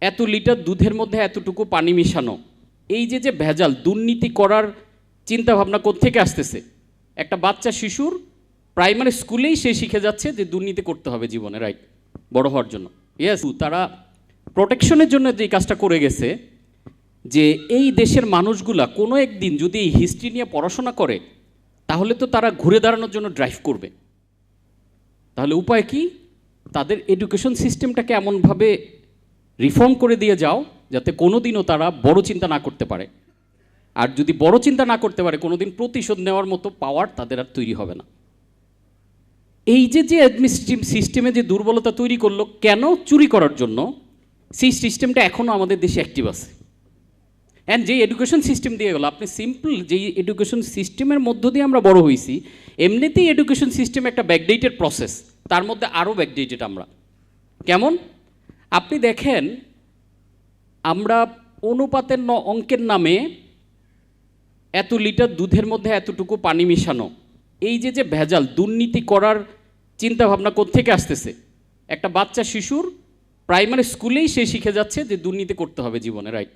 এত লিটার দুধের মধ্যে এতটুকু পানি মিশানো। এই যে যে ভেজাল, দুর্নীতি করার চিন্তা ভাবনা থেকে আসতেছে? একটা বাচ্চা শিশুর প্রাইমারি স্কুলেই সে শিখে যাচ্ছে যে দুর্নীতি করতে হবে জীবনে রাইট বড় হওয়ার জন্য। ইয়েস তারা প্রোটেকশনের জন্য যে কাজটা করে গেছে, যে এই দেশের মানুষগুলা কোনো একদিন যদি এই হিস্ট্রি নিয়ে পড়াশোনা করে, তাহলে তো তারা ঘুরে দাঁড়ানোর জন্য ড্রাইভ করবে। তাহলে উপায় কি? তাদের এডুকেশন সিস্টেমটাকে এমনভাবে রিফর্ম করে দিয়ে যাও, যাতে কোনোদিনও তারা বড় চিন্তা না করতে পারে। আর যদি বড় চিন্তা না করতে পারে, কোনোদিন প্রতিশোধ নেওয়ার মতো পাওয়ার তাদের আর তৈরি হবে না। এই যে যে অ্যাডমিনিস্ট্রেটিভ সিস্টেমে যে দুর্বলতা তৈরি করল, কেন চুরি করার জন্য, সেই সিস্টেমটা এখনও আমাদের দেশে অ্যাক্টিভ আছে। অ্যান্ড যে এডুকেশন সিস্টেম দিয়ে গেলো, আপনি সিম্পল যেই এডুকেশন সিস্টেমের মধ্য দিয়ে আমরা বড় হয়েছি এমনিতেই এডুকেশন সিস্টেম একটা ব্যাকডেটেড প্রসেস তার মধ্যে আরও ব্যাকডেটেড আমরা। কেমন? আপনি দেখেন, আমরা অনুপাতের ন অঙ্কের নামে এত লিটার দুধের মধ্যে এতটুকু পানি মিশানো। এই যে যে ভেজাল, দুর্নীতি করার চিন্তাভাবনা থেকে আসতেছে? একটা বাচ্চা শিশুর প্রাইমারি স্কুলেই সে শিখে যাচ্ছে যে দুর্নীতি করতে হবে জীবনে, রাইট?